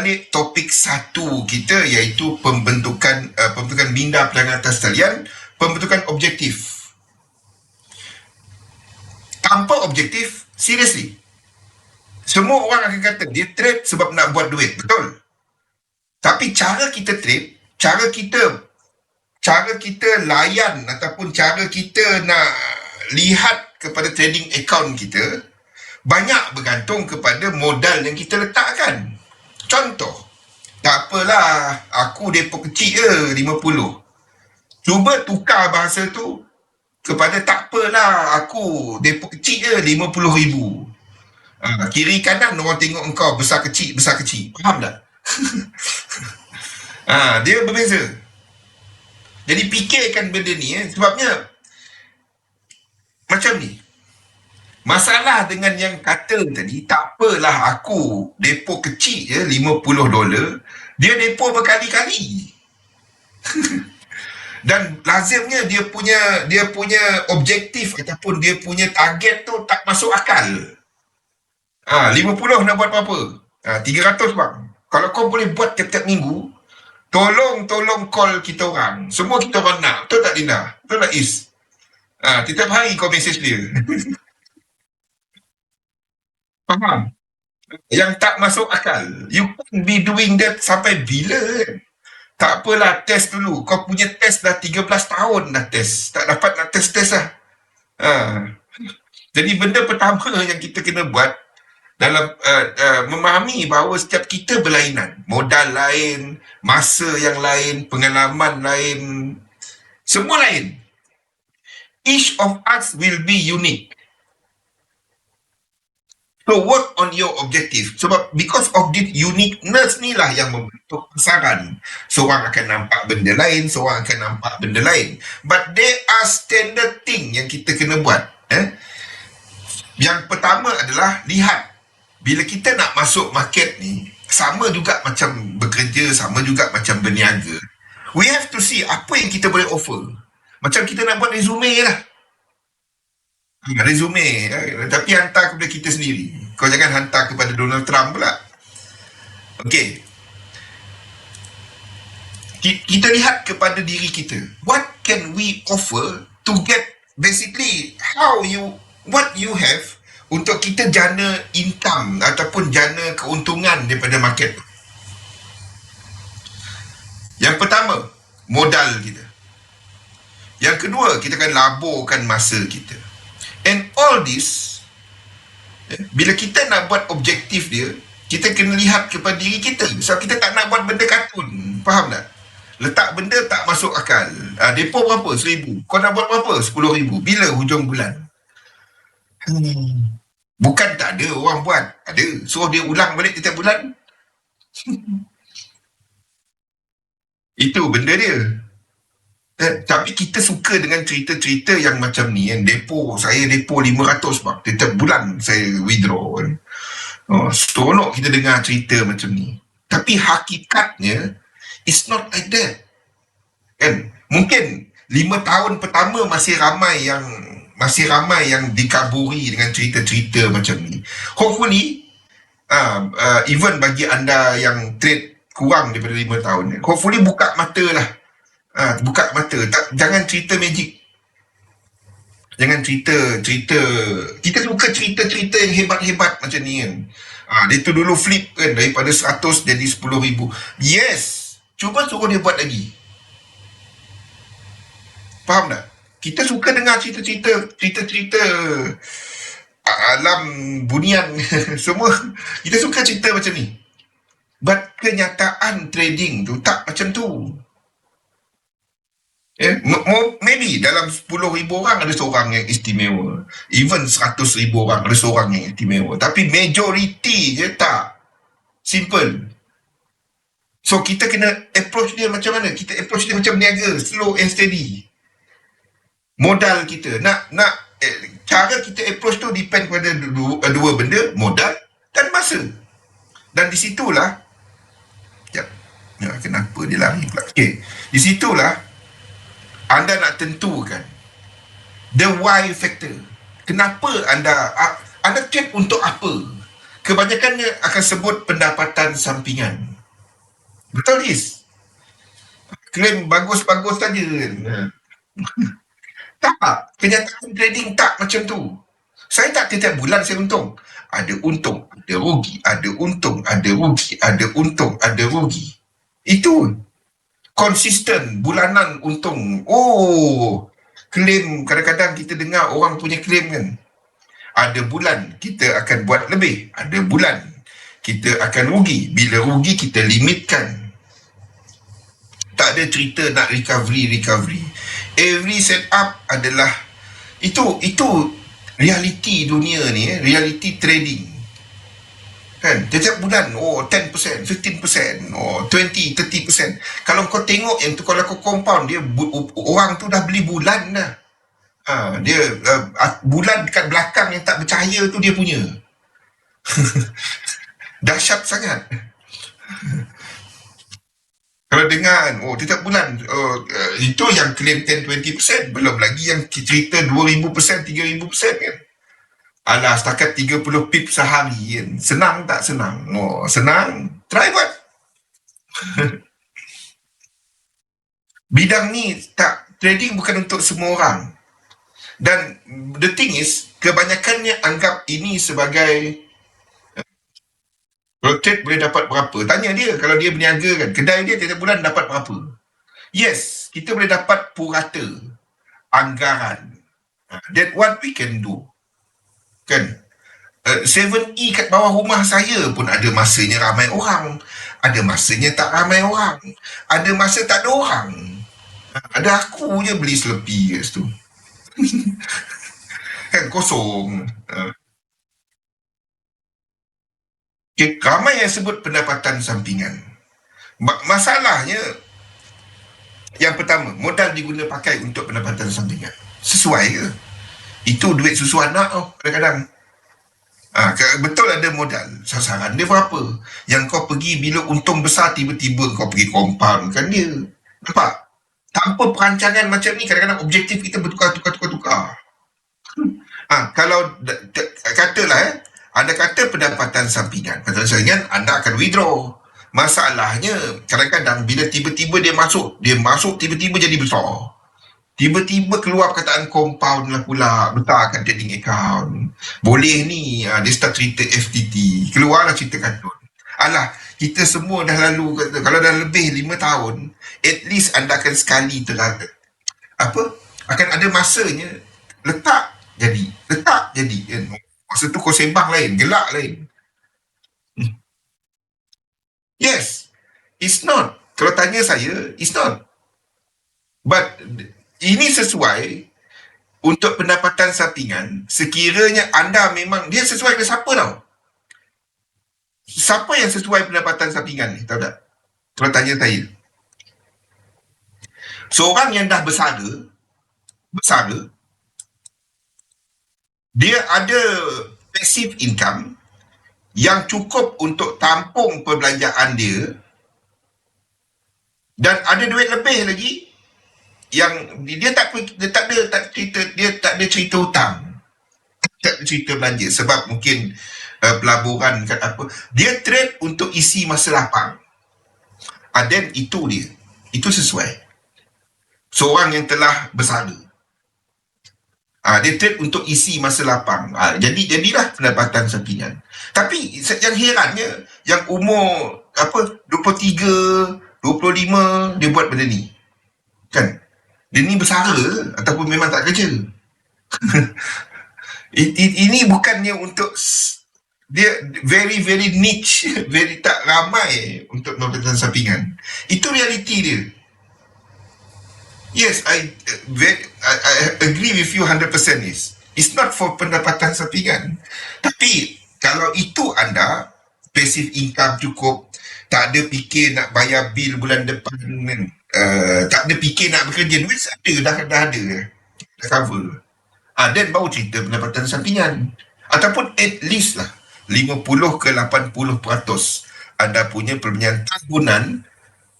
balik topik satu kita iaitu pembentukan uh, pembentukan minda perdagangan atas talian, pembentukan objektif. Tanpa objektif, seriously. Semua orang akan kata dia trade sebab nak buat duit, betul? Tapi cara kita trade, cara kita cara kita layan ataupun cara kita nak lihat kepada trading account kita banyak bergantung kepada modal yang kita letakkan. Contoh, tak apalah, aku depo kecil je 50. Cuba tukar bahasa tu kepada tak apalah, aku depo kecil je 50 ribu. Ha, kiri kanan orang tengok engkau besar kecil, besar kecil. Faham tak? ha, dia berbeza. Jadi fikirkan benda ni eh. Sebabnya macam ni. Masalah dengan yang kata tadi, tak apalah aku depo kecil je, 50 dolar, dia depo berkali-kali. Dan lazimnya dia punya dia punya objektif ataupun dia punya target tu tak masuk akal. Ha, 50 nak buat apa-apa? Ha, 300 bang. Kalau kau boleh buat tiap-tiap minggu, tolong tolong call kita orang. Semua kita orang nak. Betul tak Dina? Betul tak Is? Ha, tiap hari kau message dia. Faham? Yang tak masuk akal. You can be doing that sampai bila Tak apalah, test dulu. Kau punya test dah 13 tahun dah test. Tak dapat nak test-test lah. Ha. Jadi benda pertama yang kita kena buat dalam uh, uh, memahami bahawa setiap kita berlainan. Modal lain, masa yang lain, pengalaman lain. Semua lain. Each of us will be unique. So work on your objective. Sebab because of this uniqueness ni lah yang membentuk pasaran. Seorang akan nampak benda lain, seorang akan nampak benda lain. But there are standard thing yang kita kena buat. Eh? Yang pertama adalah lihat. Bila kita nak masuk market ni, sama juga macam bekerja, sama juga macam berniaga. We have to see apa yang kita boleh offer. Macam kita nak buat resume lah. Hmm, resume eh, tapi hantar kepada kita sendiri. Kau jangan hantar kepada Donald Trump pula. Okey. Kita lihat kepada diri kita. What can we offer to get basically how you what you have untuk kita jana income ataupun jana keuntungan daripada market? Yang pertama modal kita. Yang kedua kita akan laburkan masa kita all this, eh, bila kita nak buat objektif dia, kita kena lihat kepada diri kita. So kita tak nak buat benda kartun. Faham tak? Letak benda tak masuk akal. Ha, depo berapa? Seribu. Kau nak buat berapa? Sepuluh ribu. Bila hujung bulan? Hmm. Bukan tak ada orang buat. Ada. Suruh dia ulang balik setiap bulan. Itu benda dia. Eh, tapi kita suka dengan cerita-cerita yang macam ni yang depo saya depo 500 bang setiap bulan saya withdraw kan. Oh, seronok kita dengar cerita macam ni. Tapi hakikatnya it's not like that. Kan? Mungkin lima tahun pertama masih ramai yang masih ramai yang dikaburi dengan cerita-cerita macam ni. Hopefully uh, uh, even bagi anda yang trade kurang daripada lima tahun hopefully buka mata lah ha, buka mata. Tak jangan cerita magic. Jangan cerita cerita. Kita suka cerita-cerita yang hebat-hebat macam ni kan? Ha, dia tu dulu flip kan? Daripada 100 jadi 10 ribu. Yes! Cuba suruh dia buat lagi. Faham tak? Kita suka dengar cerita-cerita cerita-cerita alam bunian semua. Kita suka cerita macam ni. But kenyataan trading tu tak macam tu Eh, maybe dalam 10 ribu orang ada seorang yang istimewa. Even 100 ribu orang ada seorang yang istimewa. Tapi majority je tak. Simple. So kita kena approach dia macam mana? Kita approach dia macam niaga. Slow and steady. Modal kita. Nak, nak, eh, cara kita approach tu depend pada dua, dua benda. Modal dan masa. Dan di situlah, ya kenapa dia lari pula? Okay. Di situlah, anda nak tentukan the why factor. Kenapa anda anda check untuk apa? kebanyakannya akan sebut pendapatan sampingan. Betul, Is? Klaim bagus-bagus saja. tak, kenyataan trading tak macam tu. Saya tak setiap bulan saya untung. Ada untung, ada rugi, ada untung, ada rugi, ada untung, ada rugi. Itu konsisten bulanan untung. Oh, klaim kadang-kadang kita dengar orang punya klaim kan. Ada bulan kita akan buat lebih, ada bulan kita akan rugi. Bila rugi kita limitkan. Tak ada cerita nak recovery recovery. Every set up adalah itu itu reality dunia ni eh, reality trading kan? Setiap bulan oh 10% 15% oh 20 30% kalau kau tengok yang tu kalau kau compound dia orang tu dah beli bulan dah. Ha, dia uh, bulan dekat belakang yang tak bercahaya tu dia punya. Dahsyat sangat. Kalau dengan oh setiap bulan uh, uh, itu yang claim 10-20% belum lagi yang cerita 2000% 3000% kan Alah, setakat 30 pip sehari kan. Senang tak senang? Oh, senang. Try buat. Bidang ni tak trading bukan untuk semua orang. Dan the thing is, kebanyakannya anggap ini sebagai kalau trade boleh dapat berapa? Tanya dia kalau dia berniaga kan. Kedai dia tiap bulan dapat berapa? Yes, kita boleh dapat purata anggaran. That what we can do kan? Uh, 7E kat bawah rumah saya pun ada masanya ramai orang. Ada masanya tak ramai orang. Ada masa tak ada orang. Ada aku je beli selepi kat situ. Kan kosong. Uh. okay, ramai yang sebut pendapatan sampingan. Masalahnya yang pertama modal diguna pakai untuk pendapatan sampingan. Sesuai ke itu duit susu anak tau kadang-kadang. Ha, betul ada modal. Sasaran dia berapa? Yang kau pergi bila untung besar tiba-tiba kau pergi compound kan dia. Nampak? Tanpa perancangan macam ni kadang-kadang objektif kita bertukar-tukar-tukar-tukar. Ha, kalau katalah eh, anda kata pendapatan sampingan. Pendapatan sampingan anda akan withdraw. Masalahnya kadang-kadang bila tiba-tiba dia masuk, dia masuk tiba-tiba jadi besar. Tiba-tiba keluar perkataan compound lah pula. Letakkan trading account Boleh ni. Uh, Dia start cerita FTT Keluarlah cerita kartun. Alah Kita semua dah lalu kata, Kalau dah lebih 5 tahun At least anda akan sekali telah Apa? Akan ada masanya Letak jadi. Letak jadi. Kan? Masa tu kau sembang lain Gelak lain. Hmm. Yes. It's not. Kalau tanya saya It's not. But ini sesuai untuk pendapatan sampingan. Sekiranya anda memang dia sesuai dengan siapa tau? Siapa yang sesuai pendapatan sampingan ni tahu tak? Kalau tanya saya. Seorang yang dah bersara bersara dia ada passive income yang cukup untuk tampung perbelanjaan dia dan ada duit lebih lagi yang dia tak dia tak ada tak cerita dia tak ada cerita hutang. Tak ada cerita belanja. Sebab mungkin uh, pelaburan kat apa. Dia trade untuk isi masa lapang. Uh, then itu dia. Itu sesuai. Seorang yang telah bersara. Uh, dia trade untuk isi masa lapang. Uh, jadi jadilah pendapatan sampingan. Tapi yang herannya yang umur apa 23 25 dia buat benda ni. Kan dia ni bersara ataupun memang tak kerja. Ini bukannya untuk dia very very niche very tak ramai untuk pendapatan sampingan. Itu realiti dia. Yes I, very, I, I agree with you 100% is it's not for pendapatan sampingan. Tapi kalau itu anda passive income cukup tak ada fikir nak bayar bil bulan depan kan uh, tak ada fikir nak bekerja. Duit ada dah, dah ada. Dah cover. Ah, then baru cerita pendapatan sampingan. Ataupun at least lah 50 ke 80 peratus anda punya perbelanjaan tahunan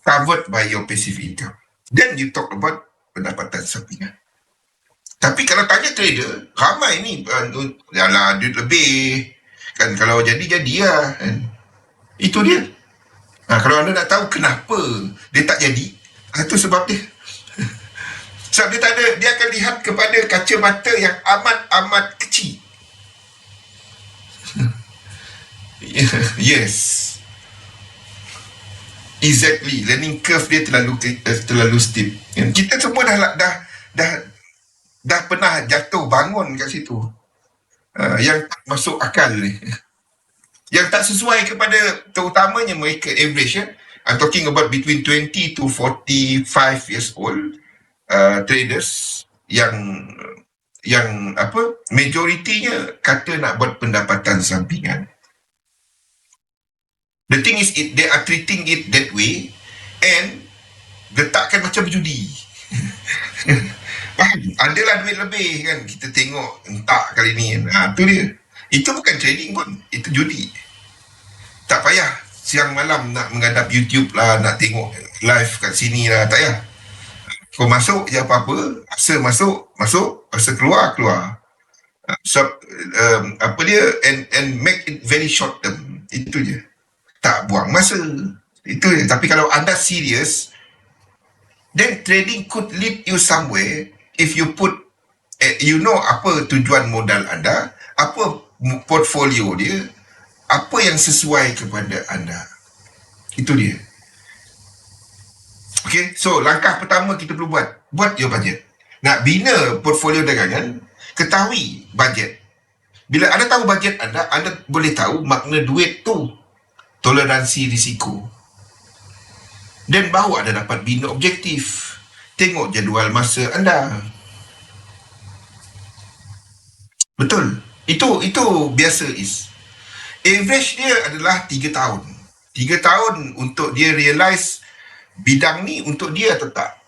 covered by your passive income. Then you talk about pendapatan sampingan. Tapi kalau tanya trader ramai ni uh, yalah duit lebih. Kan kalau jadi jadi lah kan. Itu dia. Ha, kalau anda nak tahu kenapa dia tak jadi itu ha, sebab dia sebab dia tak ada dia akan lihat kepada kacamata yang amat-amat kecil. Yes. Exactly. Learning curve dia terlalu uh, terlalu steep. Kita semua dah dah dah dah pernah jatuh bangun kat situ. Uh, yang tak masuk akal ni. Yang tak sesuai kepada terutamanya mereka average ya. I'm talking about between 20 to 45 years old uh, traders yang yang apa majoritinya kata nak buat pendapatan sampingan. The thing is it, they are treating it that way and letakkan macam judi. Faham? Adalah duit lebih kan? Kita tengok entah kali ni ha, tu dia. Itu bukan trading pun. Itu judi. Tak payah siang malam nak menghadap YouTube lah nak tengok live kat sini lah tak payah. Kau masuk je apa-apa asa masuk masuk asa keluar keluar. So, um, apa dia and and make it very short term itu je. Tak buang masa itu je. Tapi kalau anda serius then trading could lead you somewhere if you put eh, you know apa tujuan modal anda apa portfolio dia apa yang sesuai kepada anda itu dia Okay, so langkah pertama kita perlu buat, buat your budget. Nak bina portfolio dagangan, ketahui budget. Bila anda tahu budget anda, anda boleh tahu makna duit tu. Toleransi risiko. Dan baru anda dapat bina objektif. Tengok jadual masa anda. Betul. Itu itu biasa is. Average dia adalah 3 tahun. 3 tahun untuk dia realise bidang ni untuk dia atau tak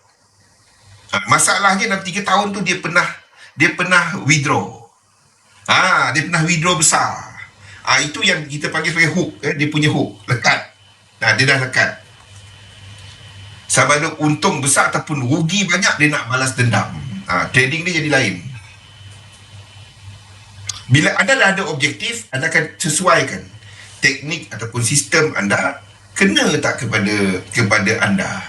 ha, masalahnya dalam tiga tahun tu dia pernah dia pernah withdraw. Ah ha, dia pernah withdraw besar. Ah ha, itu yang kita panggil sebagai hook eh? dia punya hook lekat. Nah dia dah lekat. Sama ada untung besar ataupun rugi banyak dia nak balas dendam. Ha, trading dia jadi lain bila anda dah ada objektif anda akan sesuaikan teknik ataupun sistem anda. Kena tak kepada kepada anda.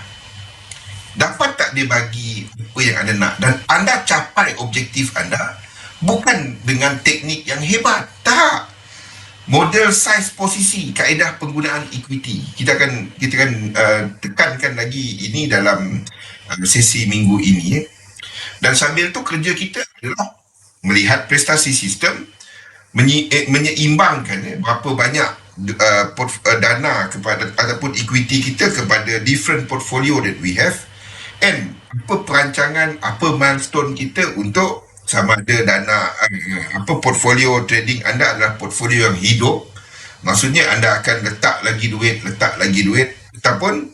Dapat tak dia bagi apa yang anda nak? Dan anda capai objektif anda bukan dengan teknik yang hebat. Tak. Model size posisi kaedah penggunaan equity. Kita akan kita akan uh, tekankan lagi ini dalam uh, sesi minggu ini. Dan sambil tu kerja kita adalah melihat prestasi sistem eh, menyeimbangkan eh, berapa banyak uh, uh, dana kepada ataupun equity kita kepada different portfolio that we have and apa perancangan apa milestone kita untuk sama ada dana uh, apa portfolio trading anda adalah portfolio yang hidup. Maksudnya anda akan letak lagi duit letak lagi duit ataupun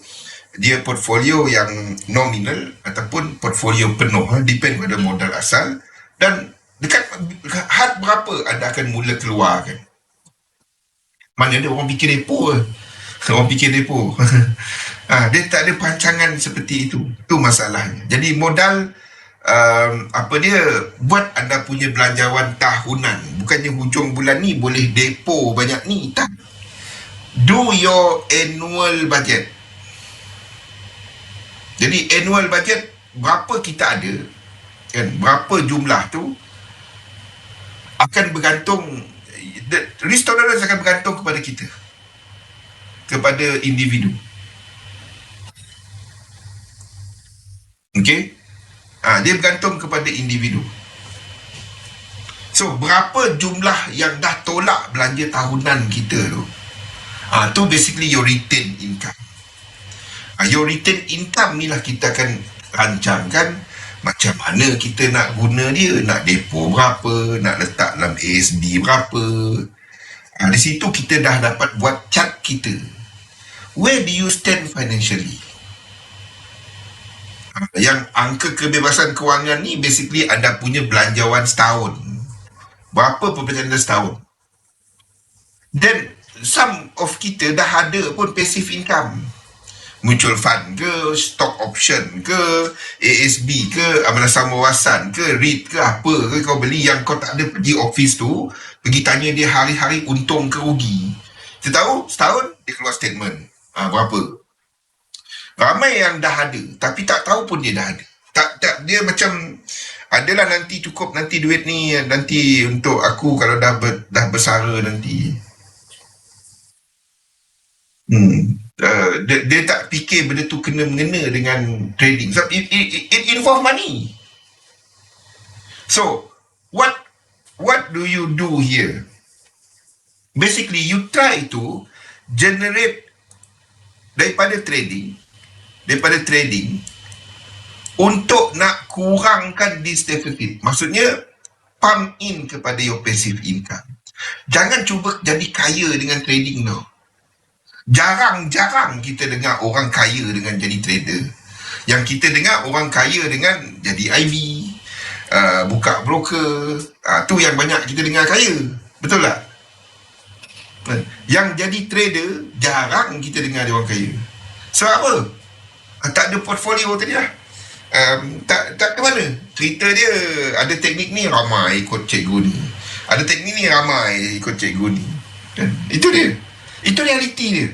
dia portfolio yang nominal ataupun portfolio penuh. Depend pada modal asal dan dekat had berapa anda akan mula keluarkan mana ada orang fikir depo Orang fikir depo. ha, dia tak ada perancangan seperti itu. Itu masalahnya. Jadi modal um, apa dia buat anda punya belanjawan tahunan. Bukannya hujung bulan ni boleh depo banyak ni. Tak. Do your annual budget. Jadi annual budget berapa kita ada kan berapa jumlah tu akan bergantung risk tolerance akan bergantung kepada kita. Kepada individu. Okay? Ha, dia bergantung kepada individu. So berapa jumlah yang dah tolak belanja tahunan kita tu? Ha, tu basically your retain income. Ha, your retain income ni lah kita akan rancangkan macam mana kita nak guna dia? Nak depo berapa? Nak letak dalam ASB berapa? Ha, di situ kita dah dapat buat chart kita. Where do you stand financially? Ha, yang angka kebebasan kewangan ni basically anda punya belanjawan setahun. Berapa perbelanjaan anda setahun? Then some of kita dah ada pun passive income mutual fund ke stock option ke ASB ke amalan wawasan ke REIT ke apa ke kau beli yang kau tak ada pergi office tu pergi tanya dia hari-hari untung ke rugi. Kita tahu setahun dia keluar statement. Ha, berapa? Ramai yang dah ada tapi tak tahu pun dia dah ada. Tak tak dia macam adalah nanti cukup nanti duit ni nanti untuk aku kalau dah ber, dah bersara nanti. Hmm. Uh, dia, dia tak fikir benda tu kena mengena dengan trading. So, it, it, it involve money. So, what what do you do here? Basically, you try to generate daripada trading, daripada trading untuk nak kurangkan this deficit. Maksudnya, pump in kepada your passive income. Jangan cuba jadi kaya dengan trading no. Jarang-jarang kita dengar orang kaya dengan jadi trader. Yang kita dengar orang kaya dengan jadi IB, uh, buka broker, uh, tu yang banyak kita dengar kaya. Betul tak? Yang jadi trader, jarang kita dengar dia orang kaya. Sebab apa? Uh, tak ada portfolio tadi lah. Um, tak, tak ke mana? Cerita dia, ada teknik ni ramai ikut cikgu ni. Ada teknik ni ramai ikut cikgu ni. Dan itu dia. Itu realiti dia.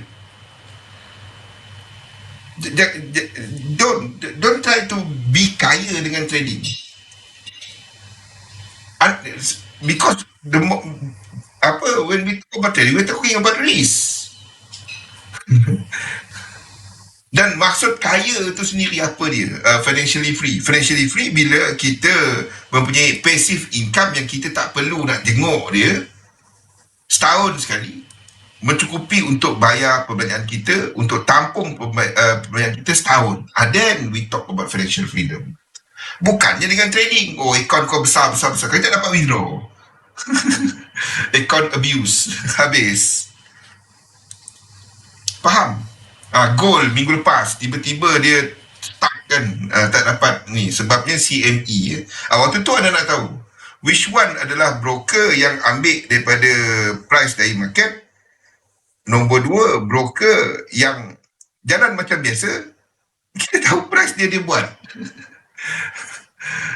Don't don't try to be kaya dengan trading. Because the apa when we talk about trading, we're talking about risk. Dan maksud kaya itu sendiri apa dia? Uh, financially free. Financially free bila kita mempunyai passive income yang kita tak perlu nak jenguk dia setahun sekali mencukupi untuk bayar perbelanjaan kita untuk tampung uh, perbelanjaan kita setahun. And then we talk about financial freedom. Bukannya dengan trading. Oh, account kau besar, besar, besar. Kau tak dapat withdraw. account abuse. Habis. Faham? uh, goal minggu lepas tiba-tiba dia stuck kan uh, tak dapat ni sebabnya CME ya. uh, waktu tu anda nak tahu which one adalah broker yang ambil daripada price dari market nombor dua broker yang jalan macam biasa kita tahu price dia dia buat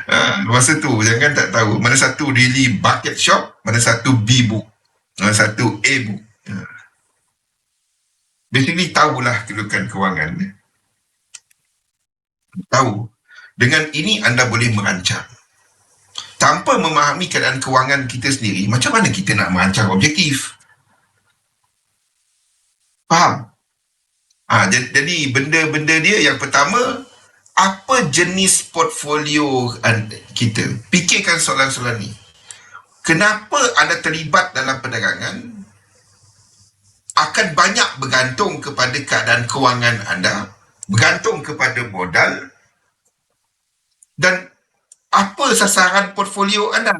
uh, masa tu jangan tak tahu mana satu really bucket shop mana satu B book mana satu A book uh. Basically tahulah kedudukan kewangan. Tahu. Dengan ini anda boleh merancang. Tanpa memahami keadaan kewangan kita sendiri, macam mana kita nak merancang objektif? Faham? Ha, jadi benda-benda dia yang pertama, apa jenis portfolio kita? Fikirkan soalan-soalan ni. Kenapa anda terlibat dalam perdagangan akan banyak bergantung kepada keadaan kewangan anda, bergantung kepada modal dan apa sasaran portfolio anda.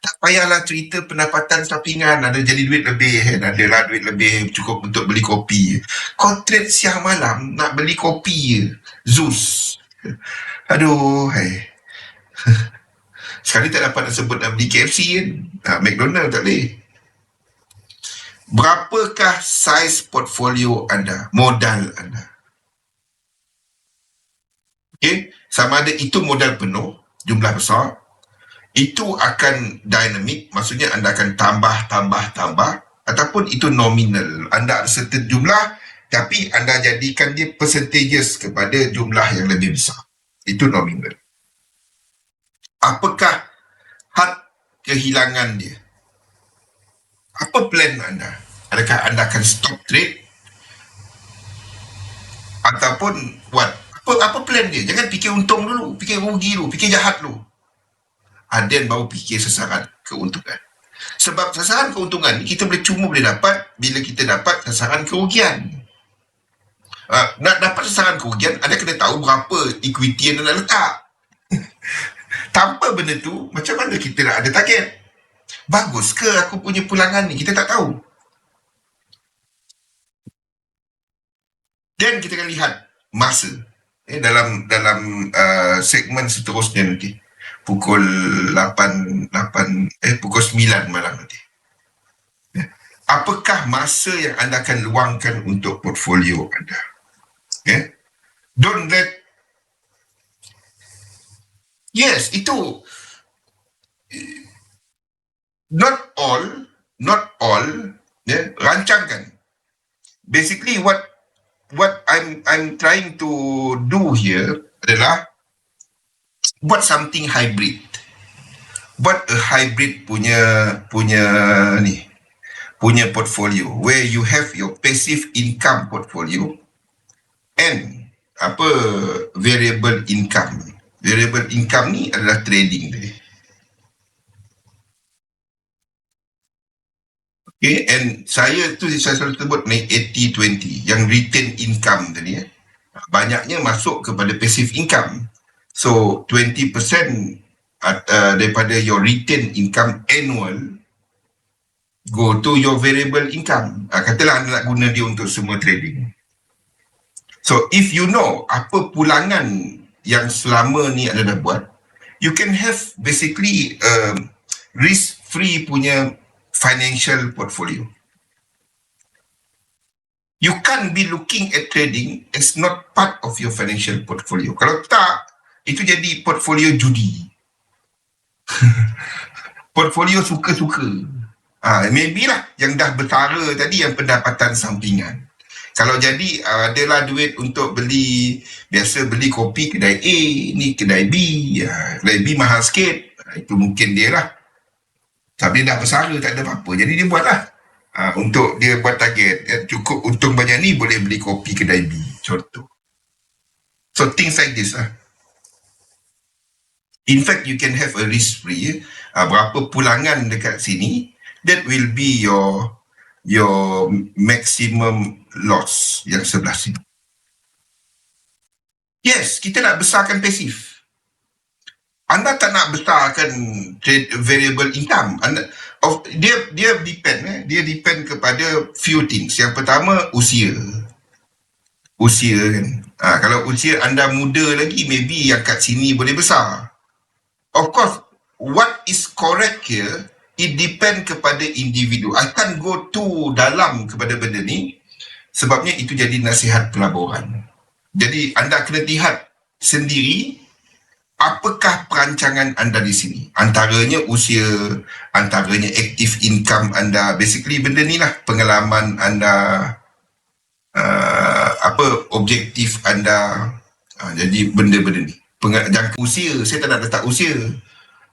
Tak payahlah cerita pendapatan sampingan, ada jadi duit lebih, kan? adalah duit lebih cukup untuk beli kopi. Kau trade siang malam nak beli kopi je. Zeus. Aduh, hai. Sekali tak dapat nak sebut nak beli KFC kan. Nah, McDonald tak boleh berapakah saiz portfolio anda, modal anda. Okay, sama ada itu modal penuh, jumlah besar, itu akan dinamik, maksudnya anda akan tambah, tambah, tambah, ataupun itu nominal. Anda ada certain jumlah, tapi anda jadikan dia percentages kepada jumlah yang lebih besar. Itu nominal. Apakah had kehilangan dia? apa plan anda? Adakah anda akan stop trade? Ataupun what? Apa, apa plan dia? Jangan fikir untung dulu. Fikir rugi dulu. Fikir jahat dulu. Ada baru fikir sasaran keuntungan. Sebab sasaran keuntungan ni kita boleh cuma boleh dapat bila kita dapat sasaran kerugian. Uh, nak dapat sasaran kerugian, anda kena tahu berapa equity yang anda letak. Tanpa benda tu, macam mana kita nak ada target? bagus ke aku punya pulangan ni kita tak tahu dan kita akan lihat masa eh, dalam dalam uh, segmen seterusnya nanti pukul 8 8 eh pukul 9 malam nanti ya. apakah masa yang anda akan luangkan untuk portfolio anda okay? don't let yes itu not all not all ya rancangkan basically what what i'm i'm trying to do here adalah buat something hybrid buat a hybrid punya punya ni punya portfolio where you have your passive income portfolio and apa variable income variable income ni adalah trading tadi Okay, and saya tu saya selalu sebut ni 80-20 yang return income tadi eh. Banyaknya masuk kepada passive income. So 20% uh, daripada your return income annual go to your variable income. Uh, katalah anda nak guna dia untuk semua trading. So if you know apa pulangan yang selama ni anda dah buat, you can have basically um, risk free punya financial portfolio. You can't be looking at trading as not part of your financial portfolio. Kalau tak, itu jadi portfolio judi. portfolio suka-suka. Ha, maybe lah yang dah bertara tadi yang pendapatan sampingan. Kalau jadi uh, adalah duit untuk beli biasa beli kopi kedai A, ni kedai B, uh, kedai B mahal sikit. Uh, itu mungkin dia lah. Tapi dah bersara tak ada apa-apa. Jadi dia buatlah. Ha, untuk dia buat target. Ya, cukup untung banyak ni boleh beli kopi kedai B. Contoh. So things like this lah. In fact, you can have a risk free. Ha, berapa pulangan dekat sini. That will be your your maximum loss yang sebelah sini. Yes, kita nak besarkan pasif anda tak nak besarkan trade variable income anda of, dia dia depend eh dia depend kepada few things yang pertama usia usia kan ha, kalau usia anda muda lagi maybe yang kat sini boleh besar of course what is correct here it depend kepada individu I can't go too dalam kepada benda ni sebabnya itu jadi nasihat pelaburan jadi anda kena lihat sendiri apakah perancangan anda di sini? Antaranya usia, antaranya active income anda. Basically benda ni lah pengalaman anda, uh, apa objektif anda. Uh, jadi benda-benda ni. Jangka usia, saya tak nak letak usia.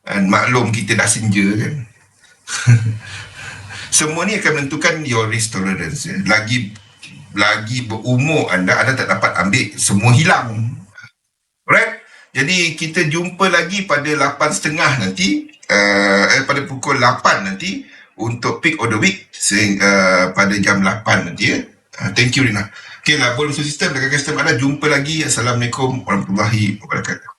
Dan maklum kita dah senja kan. Semua ni akan menentukan your risk tolerance. Ya. Lagi lagi berumur anda, anda tak dapat ambil semua hilang. Right? Jadi kita jumpa lagi pada 8.30 nanti uh, eh, pada pukul 8 nanti untuk pick of the week sehingga uh, pada jam 8 nanti ya. Uh, thank you Rina. Okay lah, bonus system, dekat sistem ada. Jumpa lagi. Assalamualaikum warahmatullahi wabarakatuh.